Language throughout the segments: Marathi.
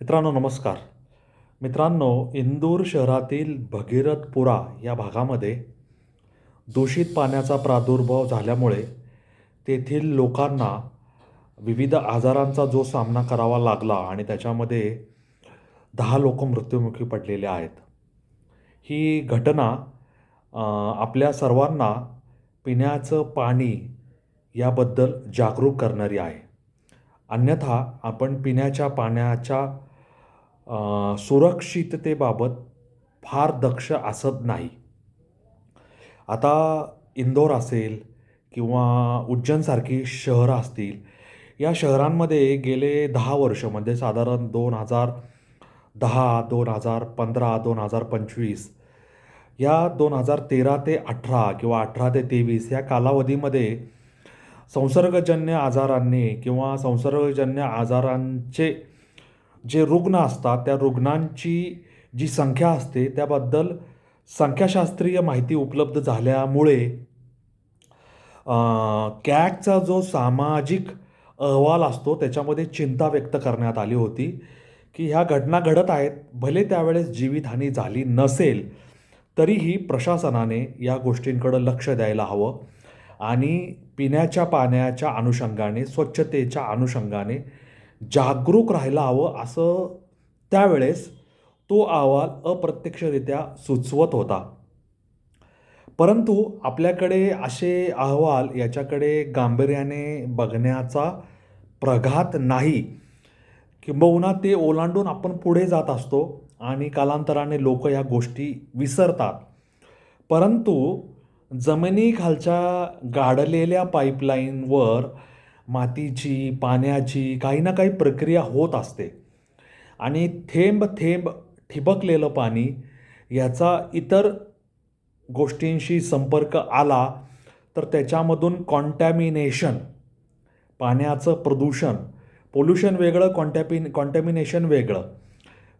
मित्रांनो नमस्कार. मित्रांनो इंदूर शहरातील भगीरथपुरा या भागामध्ये दूषित पाण्याचा प्रादुर्भाव झाल्यामुळे तेथील लोकांना विविध आजारांचा जो सामना करावा लागला आणि त्याच्यामध्ये दहा लोक मृत्युमुखी पडलेले आहेत. ही घटना आपल्या सर्वांना पिण्याचं पाणी याबद्दल जागरूक करणारी आहे. अन्यथा आपण पिण्याच्या पाण्याच्या सुरक्षिततेबाबत फार दक्ष असत नाही. आता इंदोर असेल किंवा उज्जैनसारखी शहरं असतील या शहरांमध्ये गेले दहा वर्ष म्हणजे साधारण दोन हजार दहा दोन हजार पंधरा दोन हजार पंचवीस या दोन हजार तेरा ते अठरा किंवा अठरा ते तेवीस या कालावधीमध्ये संसर्गजन्य आजारांनी किंवा संसर्गजन्य आजारांचे जे रुग्ण असतात त्या रुग्णांची जी संख्या असते त्याबद्दल संख्याशास्त्रीय माहिती उपलब्ध झाल्यामुळे कॅगचा जो सामाजिक अहवाल असतो त्याच्यामध्ये चिंता व्यक्त करण्यात आली होती की ह्या घटना घडत आहेत भले त्यावेळेस जीवितहानी झाली नसेल तरीही प्रशासनाने या गोष्टींकडं लक्ष द्यायला हवं आणि पिण्याच्या पाण्याच्या अनुषंगाने स्वच्छतेच्या अनुषंगाने जागरूक राहायला हवं असं त्यावेळेस तो अहवाल अप्रत्यक्षरित्या सुचवत होता. परंतु आपल्याकडे असे अहवाल याच्याकडे गांभीर्याने बघण्याचा प्रघात नाही. किंबहुना ते ओलांडून आपण पुढे जात असतो आणि कालांतराने लोक या गोष्टी विसरतात. परंतु जमिनीखालच्या गाडलेल्या पाईपलाईनवर मातीची पाण्याची काही ना काही प्रक्रिया होत असते. आणि थेंब थेंब ठिबकलेलं पाणी याचा इतर गोष्टींशी संपर्क आला तर त्याच्यामधून कॉन्टॅमिनेशन पाण्याचं प्रदूषण पोल्युशन वेगळं कॉन्टॅपिन कॉन्टॅमिनेशन वेगळं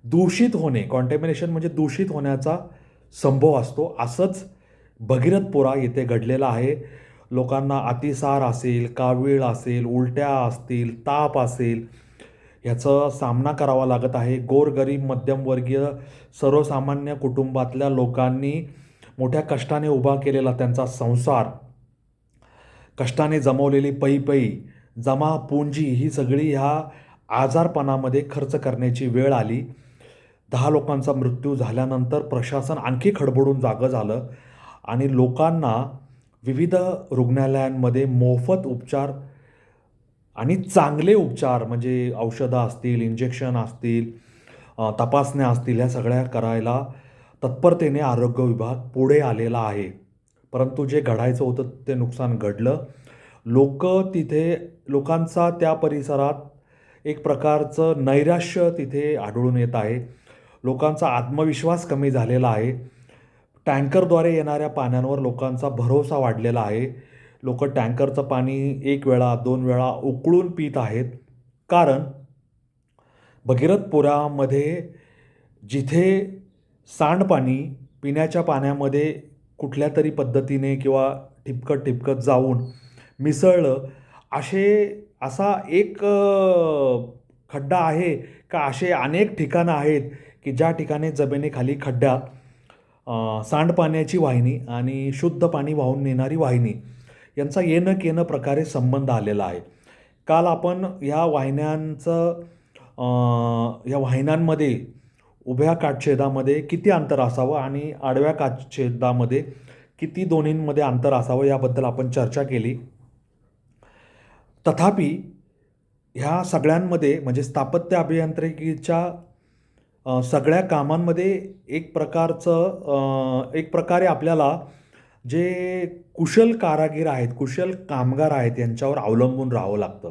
दूषित होणे कॉन्टॅमिनेशन म्हणजे दूषित होण्याचा संभव असतो. असंच भगीरथपुरा येथे घडलेला आहे. लोकांना अतिसार असेल कावीळ असेल उलट्या असतील ताप असेल ह्याचा सामना करावा लागत आहे. गोरगरीब मध्यमवर्गीय सर्वसामान्य कुटुंबातल्या लोकांनी मोठ्या कष्टाने उभा केलेला त्यांचा संसार कष्टाने जमवलेली पै पै जमा पुंजी ही सगळी ह्या आजारपणामध्ये खर्च करण्याची वेळ आली. दहा लोकांचा मृत्यू झाल्यानंतर प्रशासन आणखी खडबडून जागं झालं आणि लोकांना विविध रुग्णालयांमध्ये मोफत उपचार आणि चांगले उपचार म्हणजे औषधं असतील इंजेक्शन असतील तपासण्या असतील ह्या सगळ्या करायला तत्परतेने आरोग्य विभाग पुढे आलेला आहे. परंतु जे घडायचं होतं ते नुकसान घडलं. लोक तिथे लोकांचा त्या परिसरात एक प्रकारचं नैराश्य तिथे आढळून येत आहे. लोकांचा आत्मविश्वास कमी झालेला आहे. टँकरद्वारे येणाऱ्या पाण्यावर लोकांचा भरोसा वाढलेला आहे. लोक टँकरचं पाणी एक वेळा दोन वेळा उकळून पित आहेत. कारण भगीरथपुरामध्ये जिथे सांडपाणी पिण्याच्या पाण्यामध्ये कुठल्या तरी पद्धतीने किंवा ठिपकत ठिपकत जाऊन मिसळलं असे असा एक खड्डा आहे का असे अनेक ठिकाणं आहेत की ज्या ठिकाणी जमिनीखाली खड्ड्यात सांडपाण्याची वाहिनी आणि शुद्ध पाणी वाहून नेणारी वाहिनी यांचा येणं केनं प्रकारे संबंध आलेला आहे. काल आपण ह्या वाहिन्यांचं या वाहिन्यांमध्ये उभ्या काटछेदामध्ये किती अंतर असावं आणि आडव्या काटछेदामध्ये किती दोन्हींमध्ये अंतर असावं याबद्दल आपण चर्चा केली. तथापि ह्या सगळ्यांमध्ये म्हणजे स्थापत्य अभियांत्रिकीच्या सगळ्या कामांमध्ये एक प्रकारचं एक प्रकारे आपल्याला जे कुशल कारागीर आहेत कुशल कामगार आहेत यांच्यावर अवलंबून राहावं लागतं.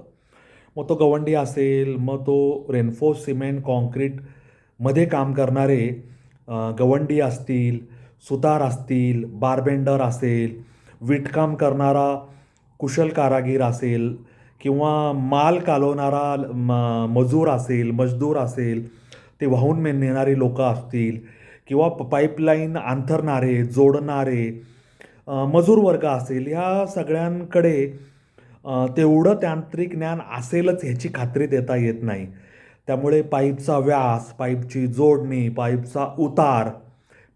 मग तो गवंडी असेल मग तो रेन्फोर्स सिमेंट कॉन्क्रीटमध्ये काम करणारे गवंडी असतील सुतार असतील बारबेंडर असेल विटकाम करणारा कुशल कारागीर असेल किंवा माल कालवणारा म मजूर असेल मजदूर असेल ते वाहून नेणारी लोकं असतील किंवा प पाईपलाईन अंथरणारे जोडणारे मजूर वर्ग असेल ह्या सगळ्यांकडे तेवढं तांत्रिक ज्ञान असेलच ह्याची खात्री देता येत नाही. त्यामुळे पाईपचा व्यास पाईपची जोडणी पाईपचा उतार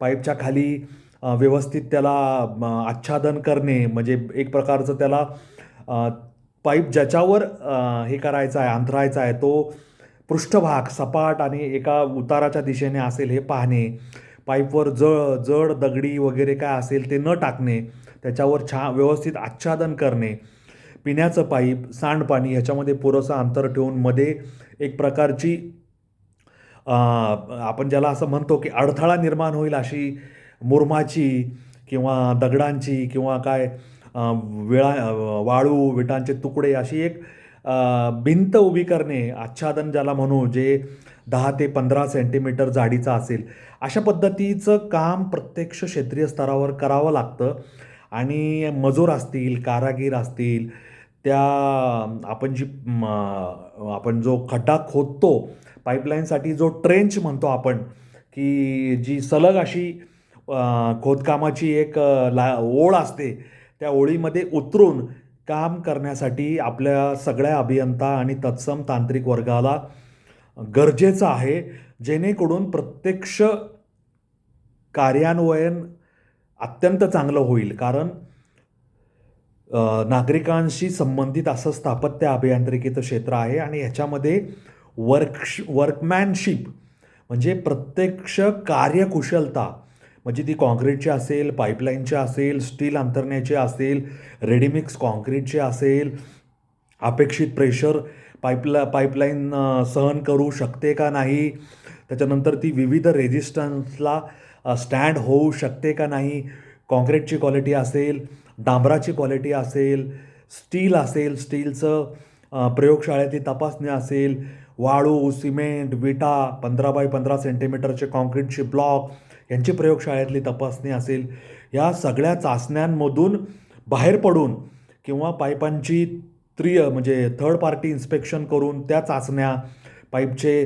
पाईपच्या खाली व्यवस्थित त्याला आच्छादन करणे म्हणजे एक प्रकारचं त्याला पाईप ज्याच्यावर हे करायचं आहे अंथरायचा आहे तो पृष्ठभाग सपाट आणि एका उताराच्या दिशेने असेल हे पाहणे पाईपवर जळ जड दगडी वगैरे काय असेल ते न टाकणे त्याच्यावर छा व्यवस्थित आच्छादन करणे. पिण्याचं पाईप सांडपाणी ह्याच्यामध्ये पुरेसं अंतर ठेवून मध्ये एक प्रकारची आपण ज्याला असं म्हणतो की अडथळा निर्माण होईल अशी मुरमाची किंवा दगडांची किंवा काय वेळा विळा वाळू विटांचे तुकडे अशी एक भिंत उभी करणे आच्छादन ज्याला म्हणू जे दहा ते पंधरा सेंटीमीटर जाडीचं असेल अशा पद्धतीचं काम प्रत्यक्ष क्षेत्रीय स्तरावर करावं लागतं. आणि मजूर असतील कारागीर असतील त्या आपण जी आपण जो खड्डा खोदतो पाईपलाईनसाठी जो ट्रेंच म्हणतो आपण की जी सलग अशी खोदकामाची एक ला ओळ असते त्या ओळीमध्ये उतरून काम करण्यासाठी आपल्या सगळ्या अभियंता आणि तत्सम तांत्रिक वर्गाला गरजेचं आहे जेणेकरून प्रत्यक्ष कार्यान्वयन अत्यंत चांगलं होईल. कारण नागरिकांशी संबंधित असं स्थापत्य अभियांत्रिकीचं क्षेत्र आहे आणि ह्याच्यामध्ये वर्कश वर्कमॅनशिप म्हणजे प्रत्यक्ष कार्यकुशलता म्हणजे ती कॉन्क्रीटची असेल पाईपलाईनची असेल स्टील अंतरण्याची असेल रेडीमिक्स कॉन्क्रीटची असेल अपेक्षित प्रेशर पाईपला पाईपलाईन सहन करू शकते का नाही? त्याच्यानंतर ती विविध रेजिस्टन्सला स्टँड होऊ शकते का नाही? कॉन्क्रीटची क्वालिटी असेल डांबराची क्वालिटी असेल स्टील असेल स्टीलचं प्रयोगशाळेतली तपासणी असेल वाळू सिमेंट विटा पंधरा बाय पंधरा सेंटीमीटरचे कॉन्क्रीटचे ब्लॉक यांची प्रयोगशाळेतली तपासणी असेल या सगळ्या चाचण्यांमधून बाहेर पडून किंवा पाईपांची त्रिय म्हणजे थर्ड पार्टी इन्स्पेक्शन करून त्या चाचण्या पाईपचे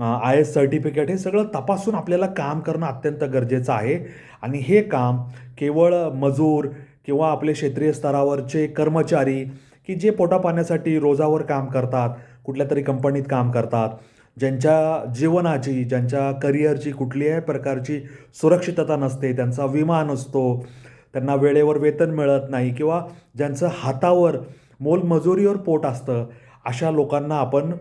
आय एस सर्टिफिकेट हे सगळं तपासून आपल्याला काम करणं अत्यंत गरजेचं आहे. आणि हे काम केवळ मजूर किंवा आपले क्षेत्रीय स्तरावरचे कर्मचारी की जे पोटापाण्यासाठी रोजावर काम करतात कुठल्या तरी कंपनीत काम करतात ज्यांच्या जीवनाची ज्यांच्या करिअरची कुठल्याही प्रकारची सुरक्षितता नसते त्यांचा विमा नसतो त्यांना वेळेवर वेतन मिळत नाही किंवा ज्यांचं हातावर मोलमजुरीवर पोट असतं अशा लोकांना आपण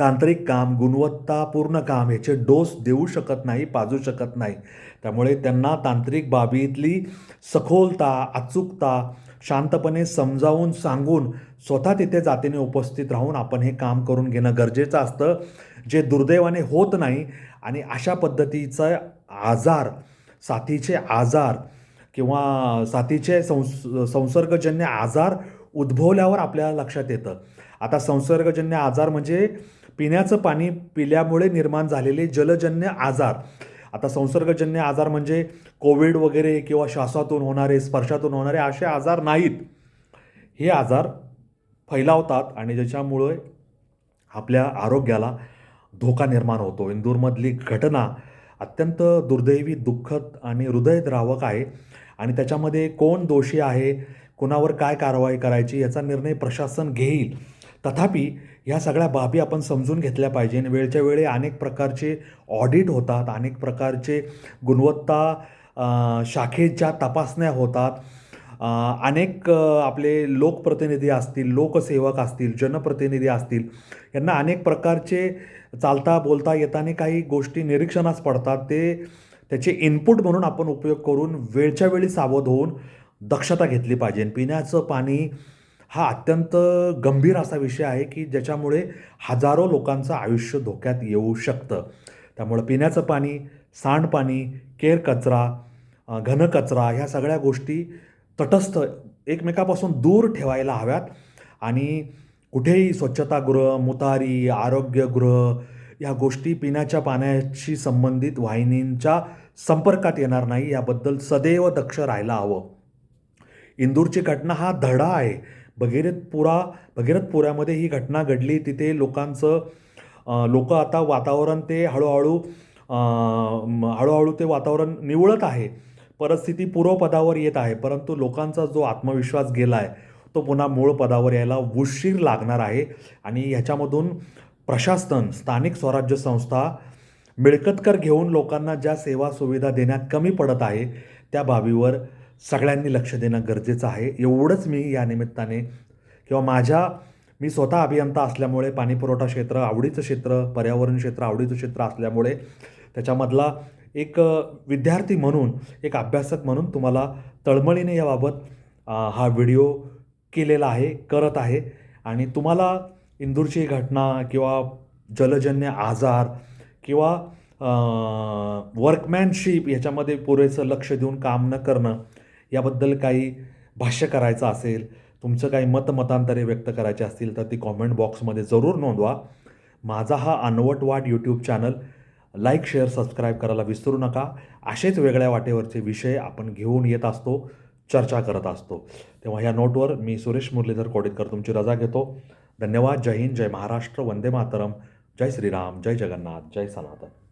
तांत्रिक काम गुणवत्तापूर्ण काम ह्याचे डोस देऊ शकत नाही पाजू शकत नाही. त्यामुळे त्यांना तांत्रिक बाबीतली सखोलता अचूकता शांतपणे समजावून सांगून स्वतः तिथे जातीने उपस्थित राहून आपण हे काम करून घेणं गरजेचं असतं. जे दुर्दैवाने होत नाही आणि अशा पद्धतीचा आजार साथीचे आजार किंवा साथीचे संस संसर्गजन्य आजार उद्भवल्यावर आपल्याला लक्षात येतं. आता संसर्गजन्य आजार म्हणजे पिण्याचं पाणी पिल्यामुळे निर्माण झालेले जलजन्य आजार. आता संसर्गजन्य आजार म्हणजे कोविड वगैरे किंवा श्वासातून होणारे स्पर्शातून होणारे असे आजार नाहीत. हे आजार फैलावतात आणि ज्याच्यामुळे आपल्या आरोग्याला धोका निर्माण होतो. इंदूरमधली घटना अत्यंत दुर्दैवी दुःखद आणि हृदयद्रावक आहे. आणि त्याच्यामध्ये कोण दोषी आहे कुणावर काय कारवाई करायची याचा निर्णय प्रशासन घेईल. तथापि ह्या सगळ्या बाबी आपण समजून घेतल्या पाहिजे. आणि वेळच्या वेळी अनेक प्रकारचे ऑडिट होतात अनेक प्रकारचे गुणवत्ता शाखेच्या तपासण्या होतात. अनेक आपले लोकप्रतिनिधी असतील लोकसेवक असतील जनप्रतिनिधी असतील यांना अनेक प्रकारचे चालता बोलता येताना काही गोष्टी निरीक्षणास पडतात. ते त्याचे इनपुट म्हणून आपण उपयोग करून वेळच्या वेळी सावध होऊन दक्षता घेतली पाहिजे. पिण्याचं पाणी हा अत्यंत गंभीर असा विषय आहे की ज्याच्यामुळे हजारो लोकांचं आयुष्य धोक्यात येऊ शकतं. त्यामुळं पिण्याचं पाणी सांडपाणी केर कचरा घनकचरा ह्या सगळ्या गोष्टी तटस्थ एकमेकापासून दूर ठेवायला हव्यात. आणि कुठेही स्वच्छतागृह मुतारी आरोग्यगृह या गोष्टी पिण्याच्या पाण्याशी संबंधित वाहिनींच्या संपर्कात येणार नाही. याबद्दल सदैव दक्ष राहायला हवं. इंदूरची घटना हा धडा आहे. भगीरथपुरा भगीरथपुऱ्यामध्ये ही घटना घडली. तिथे लोकांचं लोक आता वातावरण ते हळूहळू हळूहळू ते वातावरण निवळत आहे. परिस्थिती पूर्वपदावर येत आहे परंतु लोकांचा जो आत्मविश्वास गेला आहे तो पुन्हा मूळ पदावर यायला उशीर लागणार आहे. आणि ह्याच्यामधून प्रशासन स्थानिक स्वराज्य संस्था मिळकतकर घेऊन लोकांना ज्या सेवा सुविधा देण्यात कमी पडत आहे त्या बाबीवर सगळ्यांनी लक्ष देणं गरजेचं आहे. एवढंच मी या निमित्ताने किंवा माझ्या मी स्वतः अभियंता असल्यामुळे पाणीपुरवठा क्षेत्र आवडीचं क्षेत्र पर्यावरण क्षेत्र आवडीचं क्षेत्र असल्यामुळे त्याच्यामधला एक विद्यार्थी म्हणून एक अभ्यासक म्हणून तुम्हाला तळमळीने याबाबत हा व्हिडिओ केलेला आहे करत आहे. आणि तुम्हाला इंदूरची घटना किंवा जलजन्य आजार किंवा वर्कमॅनशिप याच्यामध्ये पुरेसं लक्ष देऊन काम न करणं याबद्दल काही भाष्य करायचं असेल तुमचं काही मत मतांतरे व्यक्त करायचे असतील तर ती कॉमेंट बॉक्समध्ये जरूर नोंदवा. माझा हा Anvat Vaat YouTube channel like share subscribe करायला विसरू नका. असेच वेगळ्या वाटेवरचे विषय आपण घेऊन येत असतो चर्चा करत असतो. तेव्हा ह्या नोटवर मी सुरेश मुरलीधर कोडेकर तुमची रजा घेतो. धन्यवाद. जय हिंद. जय महाराष्ट्र. वंदे मातरम. जय श्रीराम. जय जगन्नाथ. जय सनातन.